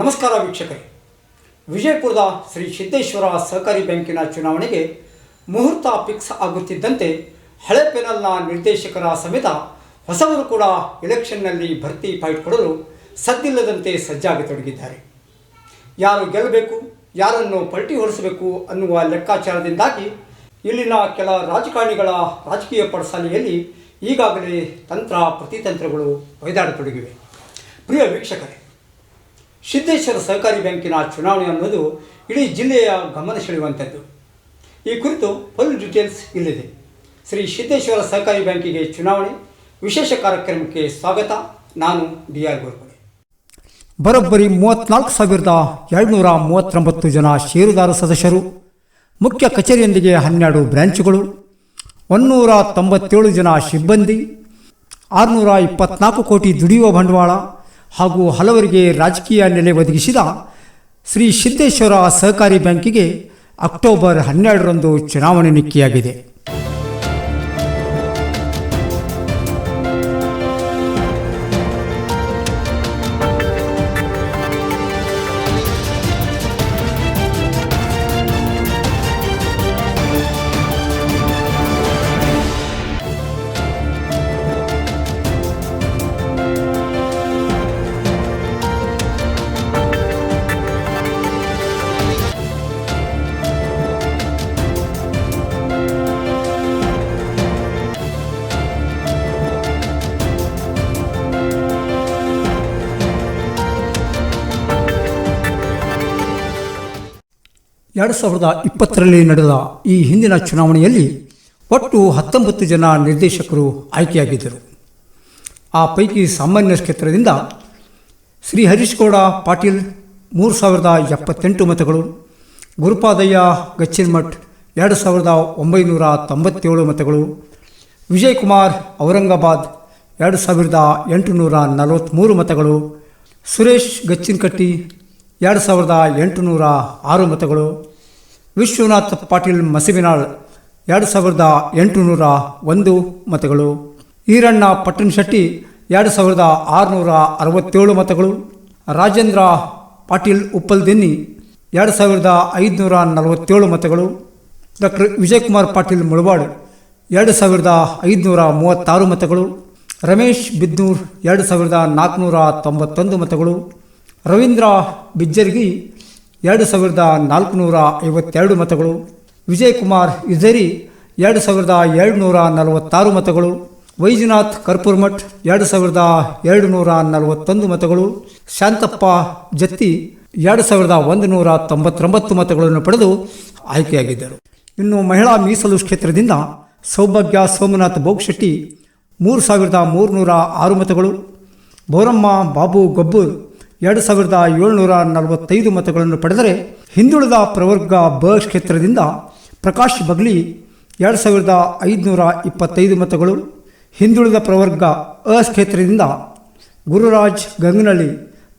ನಮಸ್ಕಾರ ವೀಕ್ಷಕರೇ. ವಿಜಯಪುರದ ಶ್ರೀ ಸಿದ್ದೇಶ್ವರ ಸಹಕಾರಿ ಬ್ಯಾಂಕಿನ ಚುನಾವಣೆಗೆ ಮುಹೂರ್ತ ಫಿಕ್ಸ್ ಆಗುತ್ತಿದ್ದಂತೆ ಹಳೆ ಪೆನಲ್ನ ನಿರ್ದೇಶಕರ ಸಮೇತ ಹೊಸವರು ಕೂಡ ಎಲೆಕ್ಷನ್ನಲ್ಲಿ ಭರ್ತಿ ಫೈಟ್ ಕೊಡಲು ಸದ್ದಿಲ್ಲದಂತೆ ಸಜ್ಜಾಗಿ ತೊಡಗಿದ್ದಾರೆ. ಯಾರು ಗೆಲ್ಲಬೇಕು, ಯಾರನ್ನು ಪಲ್ಟಿ ಹೊರಿಸಬೇಕು ಅನ್ನುವ ಲೆಕ್ಕಾಚಾರದಿಂದಾಗಿ ಇಲ್ಲಿನ ಕೆಲ ರಾಜಕಾರಣಿಗಳ ರಾಜಕೀಯ ಪಡಸಾಲೆಯಲ್ಲಿ ಈಗಾಗಲೇ ತಂತ್ರ ಪ್ರತಿತಂತ್ರಗಳು ಒಯ್ದಾಡತೊಡಗಿವೆ. ಪ್ರಿಯ ವೀಕ್ಷಕರೇ ಸಿದ್ದೇಶ್ವರ ಸಹಕಾರಿ ಬ್ಯಾಂಕಿನ ಚುನಾವಣೆ ಅನ್ನೋದು ಇಡೀ ಜಿಲ್ಲೆಯ ಗಮನ ಸೆಳೆಯುವಂಥದ್ದು. ಈ ಕುರಿತು ಫುಲ್ ಡೀಟೇಲ್ಸ್ ಇಲ್ಲಿದೆ. ಶ್ರೀ ಸಿದ್ದೇಶ್ವರ ಸಹಕಾರಿ ಬ್ಯಾಂಕಿಗೆ ಚುನಾವಣೆ ವಿಶೇಷ ಕಾರ್ಯಕ್ರಮಕ್ಕೆ ಸ್ವಾಗತ. ನಾನು ಡಿ ಆರ್ ಗೋರ್ಪಡೆ. ಬರೋಬ್ಬರಿ ಮೂವತ್ನಾಲ್ಕು ಸಾವಿರದ ಏಳ್ನೂರ ಮೂವತ್ತೊಂಬತ್ತು ಜನ ಷೇರುದಾರ ಸದಸ್ಯರು, ಮುಖ್ಯ ಕಚೇರಿಯೊಂದಿಗೆ ಹನ್ನೆರಡು ಬ್ರ್ಯಾಂಚ್ಗಳು ಒನ್ನೂರ ತೊಂಬತ್ತೇಳು ಜನ ಸಿಬ್ಬಂದಿ, ಆರುನೂರ ಇಪ್ಪತ್ನಾಲ್ಕು ಕೋಟಿ ದುಡಿಯುವ ಬಂಡವಾಳ ಹಾಗೂ ಹಲವರಿಗೆ ರಾಜಕೀಯ ನೆಲೆ ಒದಗಿಸಿದ ಶ್ರೀ ಸಿದ್ದೇಶ್ವರ ಸಹಕಾರಿ ಬ್ಯಾಂಕಿಗೆ ಅಕ್ಟೋಬರ್ ಹನ್ನೆರಡರಂದು ಚುನಾವಣೆ ನಿಕ್ಕಿಯಾಗಿದೆ ಎರಡು ಸಾವಿರದ ಇಪ್ಪತ್ತರಲ್ಲಿ ನಡೆದ ಈ ಹಿಂದಿನ ಚುನಾವಣೆಯಲ್ಲಿ ಒಟ್ಟು ಹತ್ತೊಂಬತ್ತು ಜನ ನಿರ್ದೇಶಕರು ಆಯ್ಕೆಯಾಗಿದ್ದರು. ಆ ಪೈಕಿ ಸಾಮಾನ್ಯ ಕ್ಷೇತ್ರದಿಂದ ಶ್ರೀ ಹರೀಶ್ಗೌಡ, ಪಾಟೀಲ್ ಮೂರು ಸಾವಿರದ ಎಪ್ಪತ್ತೆಂಟು ಮತಗಳು, ಗುರುಪಾದಯ್ಯ, ಗಚ್ಚಿನ್ಮಠ್ ಎರಡು ಸಾವಿರದ ಒಂಬೈನೂರ ತೊಂಬತ್ತೇಳು ಮತಗಳು, ವಿಜಯಕುಮಾರ್, ಔರಂಗಾಬಾದ್ ಎರಡು ಸಾವಿರದ ಎಂಟುನೂರ ನಲವತ್ತ್ಮೂರು ಮತಗಳು, ಸುರೇಶ್ ಗಚ್ಚಿನ್ಕಟ್ಟಿ ಎರಡು ಸಾವಿರದ ಎಂಟುನೂರ ಆರು ಮತಗಳು. ವಿಶ್ವನಾಥ್ ಪಾಟೀಲ್ ಮಸಿಬಿನಾಳ್ ಎರಡು ಸಾವಿರದ ಎಂಟುನೂರ ಒಂದು ಮತಗಳು. ಈರಣ್ಣ ಪಟ್ಟಣಶೆಟ್ಟಿ ಎರಡು ಸಾವಿರದ ಆರುನೂರ ಅರವತ್ತೇಳು ಮತಗಳು. ರಾಜೇಂದ್ರ ಪಾಟೀಲ್ ಉಪ್ಪಲ್ದಿನ್ನಿ ಎರಡು ಸಾವಿರದ ಐದುನೂರ ನಲವತ್ತೇಳು ಮತಗಳು. ಡಾಕ್ಟರ್ ವಿಜಯಕುಮಾರ್ ಪಾಟೀಲ್ ಮುಳವಾಡ್ ಎರಡು ಸಾವಿರದ ಐದುನೂರ ಮೂವತ್ತಾರು ಮತಗಳು. ರಮೇಶ್ ಬಿದ್ನೂರ್ ಎರಡು ಸಾವಿರದ ನಾಲ್ಕುನೂರ ತೊಂಬತ್ತೊಂದು ಮತಗಳು. ರವೀಂದ್ರ ಬಿಜ್ಜರ್ಗಿ ಎರಡು ಸಾವಿರದ ನಾಲ್ಕುನೂರ ಐವತ್ತೆರಡು ಮತಗಳು, ವಿಜಯಕುಮಾರ್ ಇಜರಿ ಎರಡು ಸಾವಿರದ ಏಳುನೂರ ನಲವತ್ತಾರು ಮತಗಳು, ವೈಜನಾಥ್ ಕರ್ಪೂರ್ಮಠ್ ಎರಡು ಸಾವಿರದ ಎರಡು ನೂರ ನಲವತ್ತೊಂದು ಮತಗಳು, ಶಾಂತಪ್ಪ ಜತ್ತಿ ಎರಡು ಸಾವಿರದ ಒಂದು ನೂರ ತೊಂಬತ್ತೊಂಬತ್ತು ಮತಗಳನ್ನು ಪಡೆದು ಆಯ್ಕೆಯಾಗಿದ್ದರು. ಇನ್ನು ಮಹಿಳಾ ಮೀಸಲು ಕ್ಷೇತ್ರದಿಂದ ಸೌಭಾಗ್ಯ ಸೋಮನಾಥ್ ಬೋಗ್ಶೆಟ್ಟಿ ಮೂರು ಸಾವಿರದ ಮೂರುನೂರ ಆರು ಮತಗಳು, ಬೋರಮ್ಮ ಬಾಬು ಗಬ್ಬೂರ್ ಎರಡು ಸಾವಿರದ ಏಳುನೂರ ನಲವತ್ತೈದು ಮತಗಳನ್ನು ಪಡೆದರೆ ಹಿಂದುಳಿದ ಪ್ರವರ್ಗ ಬ ಕ್ಷೇತ್ರದಿಂದ ಪ್ರಕಾಶ್ ಬಗ್ಲಿ ಎರಡು ಸಾವಿರದ ಐದುನೂರ ಇಪ್ಪತ್ತೈದು ಮತಗಳು, ಹಿಂದುಳಿದ ಪ್ರವರ್ಗ ಅ ಕ್ಷೇತ್ರದಿಂದ ಗುರುರಾಜ್ ಗಂಗನಳ್ಳಿ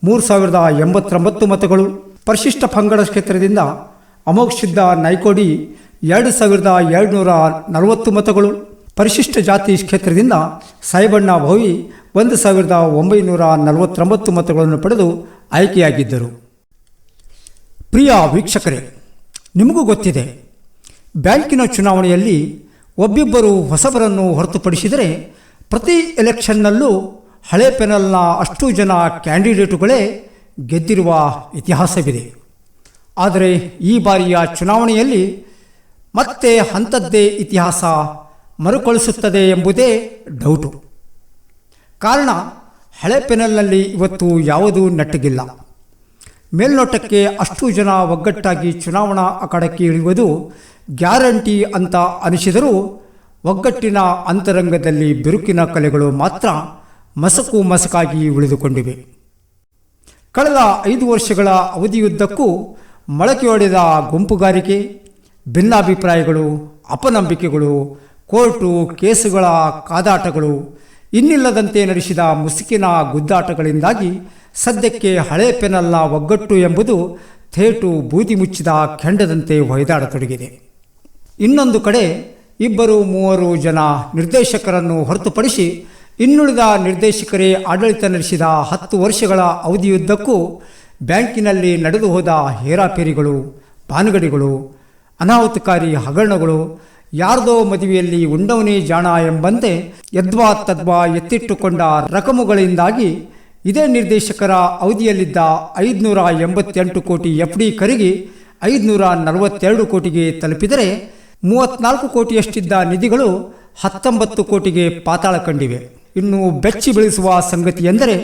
ಮೂರು ಸಾವಿರದ ಎಂಬತ್ತೊಂಬತ್ತು ಮತಗಳು, ಪರಿಶಿಷ್ಟ ಪಂಗಡ ಕ್ಷೇತ್ರದಿಂದ ಅಮೋಕ್ ಸಿದ್ಧ ನಾಯ್ಕೋಡಿ ಎರಡು ಸಾವಿರದ ಏಳ್ನೂರ ನಲವತ್ತು ಮತಗಳು, ಪರಿಶಿಷ್ಟ ಜಾತಿ ಕ್ಷೇತ್ರದಿಂದ ಸಾಯಿಬಣ್ಣ ಭೋವಿ ಒಂದು ಸಾವಿರದ ಒಂಬೈನೂರ ನಲವತ್ತೊಂಬತ್ತು ಮತಗಳನ್ನು ಪಡೆದು ಆಯ್ಕೆಯಾಗಿದ್ದರು. ಪ್ರಿಯ ವೀಕ್ಷಕರೇ, ನಿಮಗೂ ಗೊತ್ತಿದೆ, ಬ್ಯಾಂಕಿನ ಚುನಾವಣೆಯಲ್ಲಿ ಒಬ್ಬಿಬ್ಬರು ಹೊಸಬರನ್ನು ಹೊರತುಪಡಿಸಿದರೆ ಪ್ರತಿ ಎಲೆಕ್ಷನ್ನಲ್ಲೂ ಹಳೆ ಪೆನಲ್ನ ಅಷ್ಟು ಜನ ಕ್ಯಾಂಡಿಡೇಟುಗಳೇ ಗೆದ್ದಿರುವ ಇತಿಹಾಸವಿದೆ. ಆದರೆ ಈ ಬಾರಿಯ ಚುನಾವಣೆಯಲ್ಲಿ ಮತ್ತೆ ಅಂಥದ್ದೇ ಇತಿಹಾಸ ಮರುಕಳಿಸುತ್ತದೆ ಎಂಬುದೇ ಡೌಟು. ಕಾರಣ, ಹಳೆ ಪೆನಲ್ನಲ್ಲಿ ಇವತ್ತು ಯಾವುದೂ ನೆಟ್ಟಗಿಲ್ಲ ಮೇಲ್ನೋಟಕ್ಕೆ ಅಷ್ಟು ಜನ ಒಗ್ಗಟ್ಟಾಗಿ ಚುನಾವಣಾ ಅಖಾಡಕ್ಕೆ ಇಳಿಯುವುದು ಗ್ಯಾರಂಟಿ ಅಂತ ಅನಿಸಿದರೂ, ಒಗ್ಗಟ್ಟಿನ ಅಂತರಂಗದಲ್ಲಿ ಬಿರುಕಿನ ಕಲೆಗಳು ಮಾತ್ರ ಮಸಕು ಮಸಕಾಗಿ ಉಳಿದುಕೊಂಡಿವೆ. ಕಳೆದ ಐದು ವರ್ಷಗಳ ಅವಧಿಯುದ್ದಕ್ಕೂ ಮೊಳಕೆಯೊಡೆದ ಗುಂಪುಗಾರಿಕೆ, ಭಿನ್ನಾಭಿಪ್ರಾಯಗಳು, ಅಪನಂಬಿಕೆಗಳು, ಕೋರ್ಟು ಕೇಸುಗಳ ಕಾದಾಟಗಳು ಇನ್ನಿಲ್ಲದಂತೆ ನಡೆಸಿದ ಮುಸುಕಿನ ಗುದ್ದಾಟಗಳಿಂದಾಗಿ ಸದ್ಯಕ್ಕೆ ಹಳೆ ಪೆನಲ್ಲ ಒಗ್ಗಟ್ಟು ಎಂಬುದು ಥೇಟು ಬೂದಿ ಮುಚ್ಚಿದ ಕೆಂಡದಂತೆ ಹೊಯ್ದಾಡತೊಡಗಿದೆ. ಇನ್ನೊಂದು ಕಡೆ ಇಬ್ಬರು ಮೂವರು ಜನ ನಿರ್ದೇಶಕರನ್ನು ಹೊರತುಪಡಿಸಿ ಇನ್ನುಳಿದ ನಿರ್ದೇಶಕರೇ ಆಡಳಿತ ನಡೆಸಿದ ಹತ್ತು ವರ್ಷಗಳ ಅವಧಿಯುದ್ದಕ್ಕೂ ಬ್ಯಾಂಕಿನಲ್ಲಿ ನಡೆದು ಹೋದ ಹೇರಾಪೇರಿಗಳು ಬಾನುಗಡಿಗಳು ಅನಾಹುತಕಾರಿ ಹಗರಣಗಳು ಯಾರದೋ ಮದುವೆಯಲ್ಲಿ ಉಂಡವನೇ ಜಾಣ ಎಂಬಂತೆ ಯದ್ವಾ ತದ್ವಾ ಎತ್ತಿಟ್ಟುಕೊಂಡ ರಕಮುಗಳಿಂದಾಗಿ ಇದೇ ನಿರ್ದೇಶಕರ ಅವಧಿಯಲ್ಲಿದ್ದ ಐದುನೂರ ಎಂಬತ್ತೆಂಟು ಕೋಟಿ ಎಫ್ ಡಿ ಕರಗಿ ಐದುನೂರ ನಲವತ್ತೆರಡು ಕೋಟಿಗೆ ತಲುಪಿದರೆ ಮೂವತ್ನಾಲ್ಕು ಕೋಟಿಯಷ್ಟಿದ್ದ ನಿಧಿಗಳು ಹತ್ತೊಂಬತ್ತು ಕೋಟಿಗೆ ಪಾತಾಳ ಕಂಡಿವೆ. ಇನ್ನು ಬೆಚ್ಚಿ ಬೆಳೆಸುವ ಸಂಗತಿ ಎಂದರೆ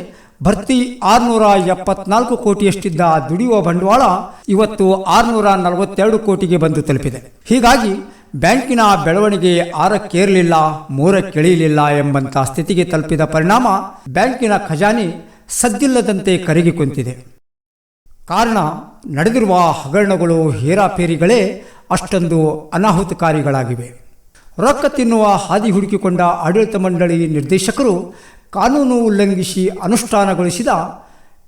ಭರ್ತಿ ಆರುನೂರ ಎಪ್ಪತ್ನಾಲ್ಕು ಕೋಟಿಯಷ್ಟಿದ್ದ ದುಡಿಯುವ ಬಂಡವಾಳ ಇವತ್ತು ಆರುನೂರ ನಲವತ್ತೆರಡು ಕೋಟಿಗೆ ಬಂದು ತಲುಪಿದೆ. ಹೀಗಾಗಿ ಬ್ಯಾಂಕಿನ ಬೆಳವಣಿಗೆ ಆರಕ್ಕೇರಲಿಲ್ಲ ಮೂರಕ್ಕಿಳಿಯಲಿಲ್ಲ ಎಂಬಂತ ಸ್ಥಿತಿಗೆ ತಲುಪಿದ ಪರಿಣಾಮ ಬ್ಯಾಂಕಿನ ಖಜಾನೆ ಸದ್ದಿಲ್ಲದಂತೆ ಕರಗಿ ಕುಂತಿದೆ. ಕಾರಣ, ನಡೆದಿರುವ ಹಗರಣಗಳು ಹೇರಾಪೇರಿಗಳೇ ಅಷ್ಟೊಂದು ಅನಾಹುತಕಾರಿಗಳಾಗಿವೆ. ರೊಕ್ಕ ತಿನ್ನುವ ಹಾದಿ ಹುಡುಕಿಕೊಂಡ ಆಡಳಿತ ಮಂಡಳಿ ನಿರ್ದೇಶಕರು ಕಾನೂನು ಉಲ್ಲಂಘಿಸಿ ಅನುಷ್ಠಾನಗೊಳಿಸಿದ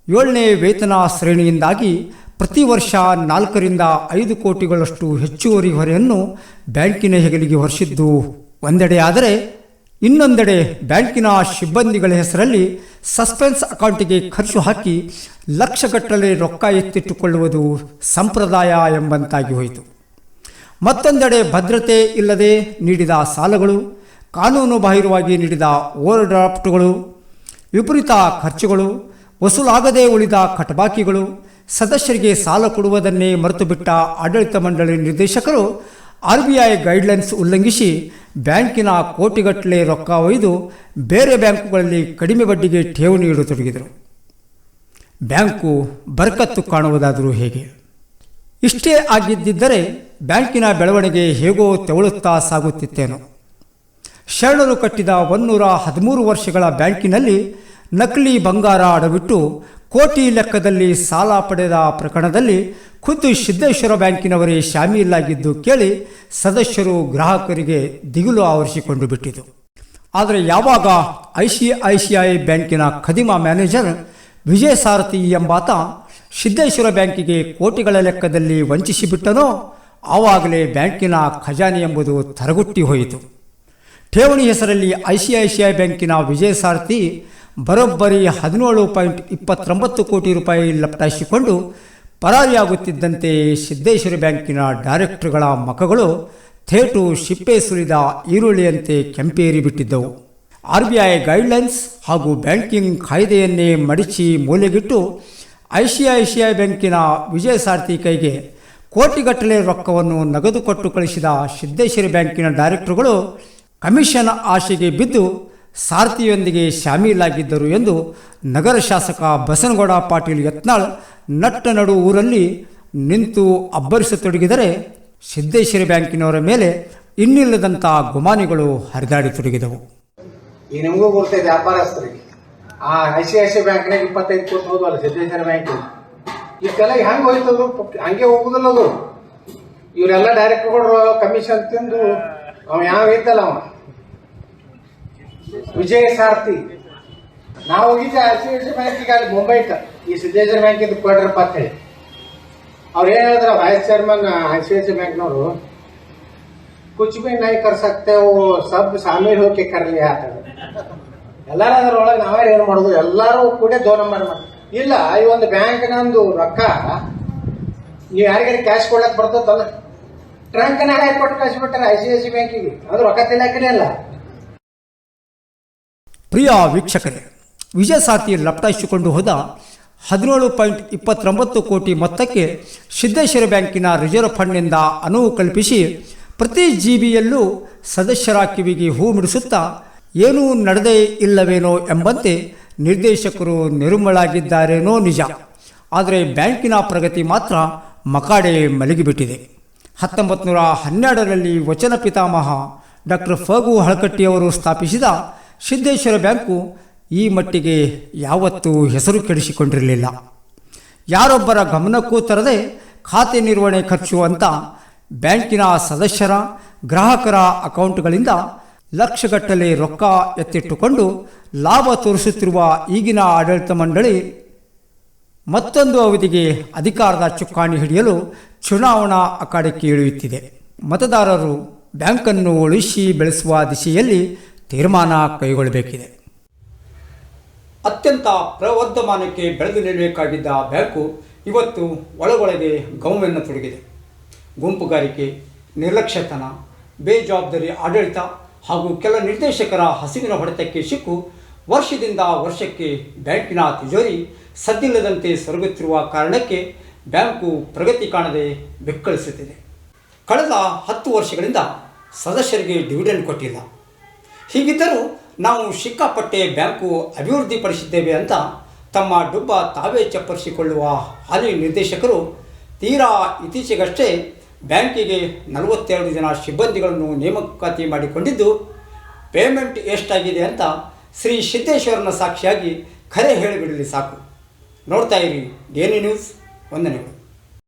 ಏಳನೇ ವೇತನ ಶ್ರೇಣಿಯಿಂದಾಗಿ ಪ್ರತಿ ವರ್ಷ ನಾಲ್ಕರಿಂದ ಐದು ಕೋಟಿಗಳಷ್ಟು ಹೆಚ್ಚುವರಿ ಹೊರೆಯನ್ನು ಬ್ಯಾಂಕಿನ ಹೆಗಲಿಗೆ ಹೊರಿಸಿದ್ದು ಒಂದೆಡೆ ಆದರೆ ಇನ್ನೊಂದೆಡೆ ಬ್ಯಾಂಕಿನ ಸಿಬ್ಬಂದಿಗಳ ಹೆಸರಲ್ಲಿ ಸಸ್ಪೆನ್ಸ್ ಅಕೌಂಟಿಗೆ ಖರ್ಚು ಹಾಕಿ ಲಕ್ಷಗಟ್ಟಲೆ ರೊಕ್ಕ ಎತ್ತಿಟ್ಟುಕೊಳ್ಳುವುದು ಸಂಪ್ರದಾಯ ಎಂಬಂತಾಗಿ ಹೋಯಿತು. ಮತ್ತೊಂದೆಡೆ ಭದ್ರತೆ ಇಲ್ಲದೆ ನೀಡಿದ ಸಾಲಗಳು, ಕಾನೂನು ಬಾಹಿರವಾಗಿ ನೀಡಿದ ಓವರ್ ಡ್ರಾಫ್ಟ್ಗಳು ವಿಪರೀತ ಖರ್ಚುಗಳು, ವಸೂಲಾಗದೇ ಉಳಿದ ಕಟಬಾಕಿಗಳು ಸದಸ್ಯರಿಗೆ ಸಾಲ ಕೊಡುವುದನ್ನೇ ಮರೆತುಬಿಟ್ಟ ಆಡಳಿತ ಮಂಡಳಿ ನಿರ್ದೇಶಕರು ಆರ್ ಬಿ ಐ ಗೈಡ್ಲೈನ್ಸ್ ಉಲ್ಲಂಘಿಸಿ ಬ್ಯಾಂಕಿನ ಕೋಟಿಗಟ್ಟಲೆ ರೊಕ್ಕ ಒಯ್ದು ಬೇರೆ ಬ್ಯಾಂಕುಗಳಲ್ಲಿ ಕಡಿಮೆ ಬಡ್ಡಿಗೆ ಠೇವಣಿ ಇಡತೊಡಗಿದರು ಬ್ಯಾಂಕು ಬರಕತ್ತು ಕಾಣುವುದಾದರೂ ಹೇಗೆ? ಇಷ್ಟೇ ಆಗಿದ್ದಿದ್ದರೆ ಬ್ಯಾಂಕಿನ ಬೆಳವಣಿಗೆ ಹೇಗೋ ತೆವಳುತ್ತಾ ಸಾಗುತ್ತಿತ್ತೇನೋ. ಶರಣರು ಕಟ್ಟಿದ ಒನ್ನೂರ ಹದಿಮೂರು ವರ್ಷಗಳ ಬ್ಯಾಂಕಿನಲ್ಲಿ ನಕಲಿ ಬಂಗಾರ ಅಡವಿಟ್ಟು ಕೋಟಿ ಲೆಕ್ಕದಲ್ಲಿ ಸಾಲ ಪಡೆದ ಪ್ರಕರಣದಲ್ಲಿ ಖುದ್ದು ಸಿದ್ದೇಶ್ವರ ಬ್ಯಾಂಕಿನವರೇ ಶಾಮೀಲಾಗಿದ್ದು ಕೇಳಿ ಸದಸ್ಯರು ಗ್ರಾಹಕರಿಗೆ ದಿಗುಲು ಆವರಿಸಿಕೊಂಡು ಬಿಟ್ಟಿತು. ಆದರೆ ಯಾವಾಗ I C I C I ಬ್ಯಾಂಕಿನ ಖದಿಮ ಮ್ಯಾನೇಜರ್ ವಿಜಯ ಸಾರಥಿ ಎಂಬಾತ ಸಿದ್ದೇಶ್ವರ ಬ್ಯಾಂಕಿಗೆ ಕೋಟಿಗಳ ಲೆಕ್ಕದಲ್ಲಿ ವಂಚಿಸಿಬಿಟ್ಟನೋ ಆವಾಗಲೇ ಬ್ಯಾಂಕಿನ ಖಜಾನೆ ಎಂಬುದು ತರಗುಟ್ಟಿ ಹೋಯಿತು. ಠೇವಣಿ ಹೆಸರಲ್ಲಿ I C I C I ಬ್ಯಾಂಕಿನ ವಿಜಯ ಸಾರಥಿ ಬರೋಬ್ಬರಿ ಹದಿನೇಳು ಪಾಯಿಂಟ್ ಇಪ್ಪತ್ತೊಂಬತ್ತು ಕೋಟಿ ರೂಪಾಯಿ ಲಪಟಾಯಿಸಿಕೊಂಡು ಪರಾರಿಯಾಗುತ್ತಿದ್ದಂತೆ ಸಿದ್ದೇಶ್ವರಿ ಬ್ಯಾಂಕಿನ ಡೈರೆಕ್ಟರ್ಗಳ ಮಖಗಳು ಥೇಟು ಶಿಪ್ಪೆ ಸುರಿದ ಈರುಳ್ಳಿಯಂತೆ ಕೆಂಪೇರಿ ಬಿಟ್ಟಿದ್ದವು ಆರ್ ಬಿ ಐ ಗೈಡ್ಲೈನ್ಸ್ ಹಾಗೂ ಬ್ಯಾಂಕಿಂಗ್ ಕಾಯ್ದೆಯನ್ನೇ ಮಡಿಚಿ ಮೂಲೆಗಿಟ್ಟು I C I C I ಬ್ಯಾಂಕಿನ ವಿಜಯ ಸಾರಥಿ ಕೈಗೆ ಕೋಟಿಗಟ್ಟಲೆ ರೊಕ್ಕವನ್ನು ನಗದು ಕೊಟ್ಟು ಕಳಿಸಿದ ಸಿದ್ದೇಶ್ವರಿ ಬ್ಯಾಂಕಿನ ಡೈರೆಕ್ಟರ್ಗಳು ಕಮಿಷನ್ ಆಶೆಗೆ ಬಿದ್ದು ಸಾರಥಿಯೊಂದಿಗೆ ಶಾಮೀಲಾಗಿದ್ದರು ಎಂದು ನಗರ ಶಾಸಕ ಬಸನಗೌಡ ಪಾಟೀಲ್ ಯತ್ನಾಳ್ ನಟ್ಟ ನಡು ಊರಲ್ಲಿ ನಿಂತು ಅಬ್ಬರಿಸತೊಡಗಿದರೆ ಸಿದ್ದೇಶ್ವರಿ ಬ್ಯಾಂಕಿನವರ ಮೇಲೆ ಇನ್ನಿಲ್ಲದಂಥ ಗುಮಾನಿಗಳು ಹರಿದಾಡತೊಡಗಿದವು ಈಗ ನಿಮಗೂ ಗೊತ್ತೈತೆ ವ್ಯಾಪಾರಸ್ಥರಿಗೆ. ಆ ಐ ಸಿ ಐ ಸಿ ಬ್ಯಾಂಕ್ನಾಗ ಇಪ್ಪತ್ತೈದು ಕೋಟಿ ಹೋದ್ವಲ್ಲ ಸಿದ್ದೇಶ್ವರ ಬ್ಯಾಂಕ್ ಇದಕ್ಕೆಲ್ಲ ಹೆಂಗೆ ಹೋಯ್ತದು? ಹಂಗೆ ಹೋಗುದಿಲ್ಲ ಅದು ಇವರೆಲ್ಲ ಡೈರೆಕ್ಟರ್ಗಳು ಕಮಿಷನ್ ತಿಂದು ಅವ ಯಾವ ಐತಲ್ಲ ಅವ ವಿಜಯ ಸಾರಥಿ. ನಾವು ಹೋಗಿದ್ದೆ ಆರ್ ಸಿ ಸಿ ಬ್ಯಾಂಕಿಗೆ, ಅಲ್ಲಿ ಮುಂಬೈಕ ಈ ಸಿದ್ದೇಶ್ವರ ಬ್ಯಾಂಕ್ ಇದು ಕೊಡ್ರಪ್ಪ ಅಂತ ಹೇಳಿ. ಅವ್ರು ಏನು ಹೇಳಿದ್ರು vice chairman I C C ಬ್ಯಾಂಕ್ನವರು ಕುಚ್ ಬಿ ನಾಯಿ ಕರ್ ಸಕ್ತೆ ಅವು ಸಬ್ ಶಾಮೀಲ್ ಹೋಗಿ ಕರ್ಲಿ ಆತ ಎಲ್ಲಾರು ಅದ್ರೊಳಗೆ ನಾವೇ ಏನು ಮಾಡೋದು? ಎಲ್ಲಾರು ಕೂಡ ದೋ ನಂಬರ್ ಮಾಡಿ ಇಲ್ಲ, ಈ ಒಂದು ಬ್ಯಾಂಕ್ ನಂದು ರೊಕ್ಕ ನೀವು ಯಾರಿಗಾರ ಕ್ಯಾಶ್ ಕೊಡಕ್ ಬರ್ತದಲ್ಲ? ಟ್ರಂಕ್ ನಾಳೆ ಕೊಟ್ಟು ಕಳಿಸ್ಬಿಟ್ಟಾರೆ ಐ ಸಿ ಐ ಸಿ ಬ್ಯಾಂಕಿಗೆ. ಅದು ರೊಕ್ಕ ತಿನ್ನಕನೇ ಇಲ್ಲ ಪ್ರಿಯ ವೀಕ್ಷಕರೇ, ವಿಜಯ ಸಾತಿ ಲಪಟಾಯಿಸಿಕೊಂಡು ಹೋದ ಹದಿನೇಳು ಪಾಯಿಂಟ್ ಇಪ್ಪತ್ತೊಂಬತ್ತು ಕೋಟಿ ಮೊತ್ತಕ್ಕೆ ಸಿದ್ದೇಶ್ವರ ಬ್ಯಾಂಕಿನ ರಿಸರ್ವ್ ಫಂಡ್ನಿಂದ ಅನುವು ಕಲ್ಪಿಸಿ ಪ್ರತಿ ಜೀಬಿಯಲ್ಲೂ ಸದಸ್ಯರ ಕಿವಿಗೆ ಹೂ ಮಿಡಿಸುತ್ತಾ ಏನೂ ನಡೆದೇ ಇಲ್ಲವೇನೋ ಎಂಬಂತೆ ನಿರ್ದೇಶಕರು ನಿರ್ಮಳಾಗಿದ್ದಾರೇನೋ ನಿಜ. ಆದರೆ ಬ್ಯಾಂಕಿನ ಪ್ರಗತಿ ಮಾತ್ರ ಮಕಾಡೆ ಮಲಗಿಬಿಟ್ಟಿದೆ. ಹತ್ತೊಂಬತ್ತು ನೂರ ಹನ್ನೆರಡರಲ್ಲಿ ವಚನ ಪಿತಾಮಹ ಡಾಕ್ಟರ್ ಫಗು ಹಳಕಟ್ಟಿಯವರು ಸ್ಥಾಪಿಸಿದ ಸಿದ್ದೇಶ್ವರ ಬ್ಯಾಂಕು ಈ ಮಟ್ಟಿಗೆ ಯಾವತ್ತೂ ಹೆಸರು ಕೆಡಿಸಿಕೊಂಡಿರಲಿಲ್ಲ. ಯಾರೊಬ್ಬರ ಗಮನಕ್ಕೂ ತರದೆ ಖಾತೆ ನಿರ್ವಹಣೆ ಖರ್ಚು ಅಂತ ಬ್ಯಾಂಕಿನ ಸದಸ್ಯರ, ಗ್ರಾಹಕರ ಅಕೌಂಟ್ಗಳಿಂದ ಲಕ್ಷಗಟ್ಟಲೆ ರೊಕ್ಕ ಎತ್ತಿಟ್ಟುಕೊಂಡು ಲಾಭ ತೋರಿಸುತ್ತಿರುವ ಈಗಿನ ಆಡಳಿತ ಮಂಡಳಿ ಮತ್ತೊಂದು ಅವಧಿಗೆ ಅಧಿಕಾರದ ಚುಕ್ಕಾಣಿ ಹಿಡಿಯಲು ಚುನಾವಣಾ ಅಖಾಡಕ್ಕೆ ಇಳಿಯುತ್ತಿದೆ. ಮತದಾರರು ಬ್ಯಾಂಕನ್ನು ಉಳಿಸಿ ಬೆಳೆಸುವ ದಿಶೆಯಲ್ಲಿ ತೀರ್ಮಾನ ಕೈಗೊಳ್ಳಬೇಕಿದೆ. ಅತ್ಯಂತ ಪ್ರವರ್ಧಮಾನಕ್ಕೆ ಬೆಳೆದು ನಿಲ್ಲಬೇಕಾಗಿದ್ದ ಬ್ಯಾಂಕು ಇವತ್ತು ಒಳಗೊಳಗೆ ಗೌಮೆನ್ನು ತೊಡಗಿದೆ. ಗುಂಪುಗಾರಿಕೆ, ನಿರ್ಲಕ್ಷ್ಯತನ, ಬೇಜವಾಬ್ದಾರಿ ಆಡಳಿತ ಹಾಗೂ ಕೆಲ ನಿರ್ದೇಶಕರ ಹಸಿವಿನ ಹೊಡೆತಕ್ಕೆ ಸಿಕ್ಕು ವರ್ಷದಿಂದ ವರ್ಷಕ್ಕೆ ಬ್ಯಾಂಕಿನ ತಿಜೋರಿ ಸದ್ದಿಲ್ಲದಂತೆ ಸೊರಗುತ್ತಿರುವ ಕಾರಣಕ್ಕೆ ಬ್ಯಾಂಕು ಪ್ರಗತಿ ಕಾಣದೆ ಬೆಕ್ಕಳಿಸುತ್ತಿದೆ. ಕಳೆದ ಹತ್ತು ವರ್ಷಗಳಿಂದ ಸದಸ್ಯರಿಗೆ ಡಿವಿಡೆಂಡ್ ಕೊಟ್ಟಿಲ್ಲ. ಹೀಗಿದ್ದರೂ ನಾವು ಸಿಕ್ಕಾಪಟ್ಟೆ ಬ್ಯಾಂಕು ಅಭಿವೃದ್ಧಿಪಡಿಸಿದ್ದೇವೆ ಅಂತ ತಮ್ಮ ಡುಬ್ಬ ತಾವೇ ಚಪ್ಪರಿಸಿಕೊಳ್ಳುವ ಹಾಲಿ ನಿರ್ದೇಶಕರು ತೀರಾ ಇತ್ತೀಚೆಗಷ್ಟೇ ಬ್ಯಾಂಕಿಗೆ ನಲವತ್ತೆರಡು ಜನ ಸಿಬ್ಬಂದಿಗಳನ್ನು ನೇಮಕಾತಿ ಮಾಡಿಕೊಂಡಿದ್ದು, ಪೇಮೆಂಟ್ ಎಷ್ಟಾಗಿದೆ ಅಂತ ಶ್ರೀ ಸಿದ್ದೇಶ್ವರನ ಸಾಕ್ಷಿಯಾಗಿ ಖರೆ ಹೇಳಿಬಿಡಲಿ ಸಾಕು. ನೋಡ್ತಾ ಇರಿ, ಡೇಲಿ ನ್ಯೂಸ್ ವಂದನೆಗಳು